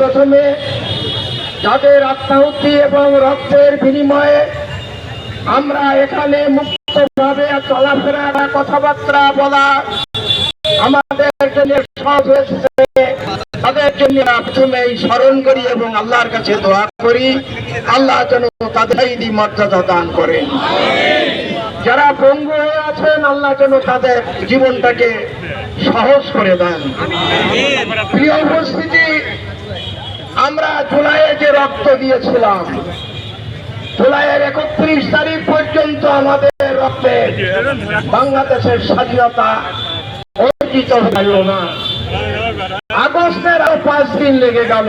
প্রথমে যাদের আত্মাহুতি এবং রক্তের বিনিময়ে আমরা এখানে মুক্তভাবে চলাফেরা, কথাবার্তা বলা আমাদের জন্য সহজ হয়েছে। তাদের জন্য আমরা প্রথমেই স্মরণ করি এবং আল্লাহর কাছে দোয়া করি। আল্লাহ যেন তাদের ঈদি মর্যাদা দান করেন। যারা পঙ্গু হয়ে আছেন, আল্লাহ যেন তাদের জীবনটাকে সহজ করে দেন। প্রিয় উপস্থিতি রক্ত দিয়েছিলাম। জুলাইয়ের একত্রিশ তারিখ পর্যন্ত আমাদের রক্তে বাংলাদেশের স্বাধীনতা অর্জিত হল না। আগস্টের আর পাঁচ দিন লেগে গেল।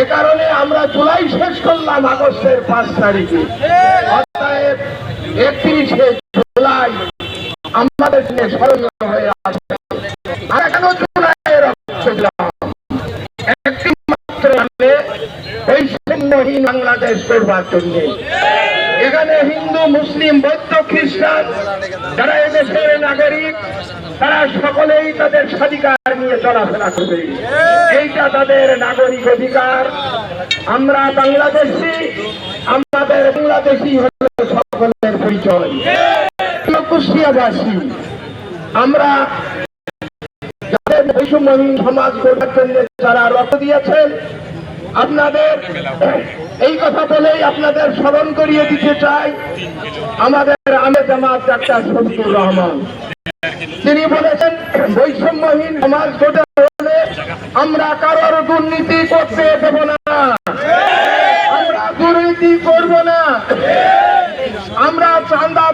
এ কারণে আমরা জুলাই শেষ করলাম আগস্টের পাঁচ তারিখে। অতএব একত্রিশে জুলাই আমাদের স্মরণীয় হয়ে আসে আর কেন জুলাইয়ের রক্ত দিলাম একটি মাত্র মানে বৈষম্যহীন বাংলাদেশ করবার জন্য এখানে হিন্দু, মুসলিম, বৌদ্ধ, খ্রিস্টান, যারা এদেশের নাগরিক, তারা সকলেই তাদের স্বাধিকার নিয়ে চলাফেরা করবে। এইটা তাদের নাগরিক অধিকার। আমরা বাংলাদেশি, আমাদের বাংলাদেশি হল সকলের পরিচয়। কুষ্টিয়াবাসী। আমরা যাদের বৈষম্যহীন সমাজ গড়ার জন্য যারা রক্ত দিয়েছেন আপনাদের এই কথা বলেই আপনাদের স্মরণ করিয়ে দিতে চাই। আমাদের আমে জামাত ডাক্তার শফিকুর রহমান। তিনি বলেছেন, বৈষম্যহীন সমাজ গঠন হলে আমরা কারোর দুর্নীতি করতে দেব না। আমরা দুর্নীতি করব না। আমরা চান্দা